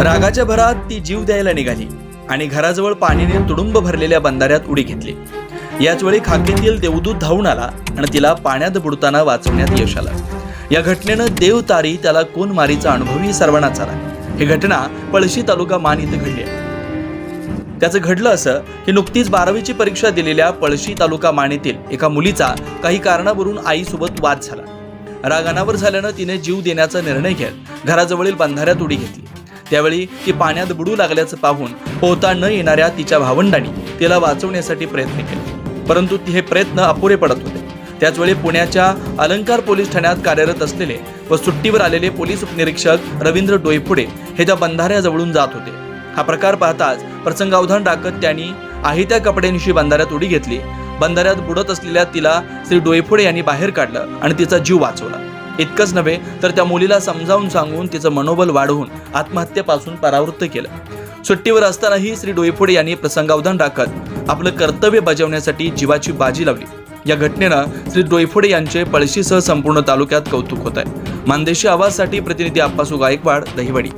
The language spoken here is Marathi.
रागाच्या भरात ती जीव द्यायला निघाली आणि घराजवळ पाणीने तुडुंब भरलेल्या बंधाऱ्यात उडी घेतली. याच वेळी खाकीतील देवदूत धावून आला आणि तिला पाण्यात बुडताना वाचवण्यात यश आलं. या घटनेनं देव तारी त्याला कोण मारीचा अनुभवही सर्वांनाच आला. ही घटना पळशी तालुका मान इथं घडली आहे. त्याचं घडलं असं की नुकतीच बारावीची परीक्षा दिलेल्या पळशी तालुका मानेतील एका मुलीचा काही कारणावरून आईसोबत वाद झाला. राग अनावर झाल्यानं तिने जीव देण्याचा निर्णय घेत घराजवळील बंधाऱ्यात उडी घेतली. त्यावेळी ती पाण्यात बुडू लागल्याचं पाहून पोहता न येणाऱ्या तिच्या भावंडांनी तिला वाचवण्यासाठी प्रयत्न केले. परंतु ती हे प्रयत्न अपुरे पडत होते. त्याचवेळी पुण्याच्या अलंकार पोलीस ठाण्यात कार्यरत असलेले व सुट्टीवर आलेले पोलीस उपनिरीक्षक रवींद्र डोईफुडे हे त्या बंधाऱ्याजवळून जात होते. हा प्रकार पाहताच प्रसंगावधान राखत त्यांनी आहे त्या कपड्यांशी बंधाऱ्यात उडी घेतली. बंधाऱ्यात बुडत असलेल्या तिला श्री डोईफुडे यांनी बाहेर काढलं आणि तिचा जीव वाचवला. इतकंच नव्हे तर त्या मुलीला समजावून सांगून तिचं मनोबल वाढवून आत्महत्येपासून परावृत्त केलं. सुट्टीवर असतानाही श्री डोईफोडे यांनी प्रसंगावधान राखत आपलं कर्तव्य बजावण्यासाठी जीवाची बाजी लावली. या घटनेनं श्री डोईफोडे यांचे पळशीसह संपूर्ण तालुक्यात कौतुक होत आहे मानदेशी आवाजसाठी प्रतिनिधी आप्पासू गायकवाड दहिवडी.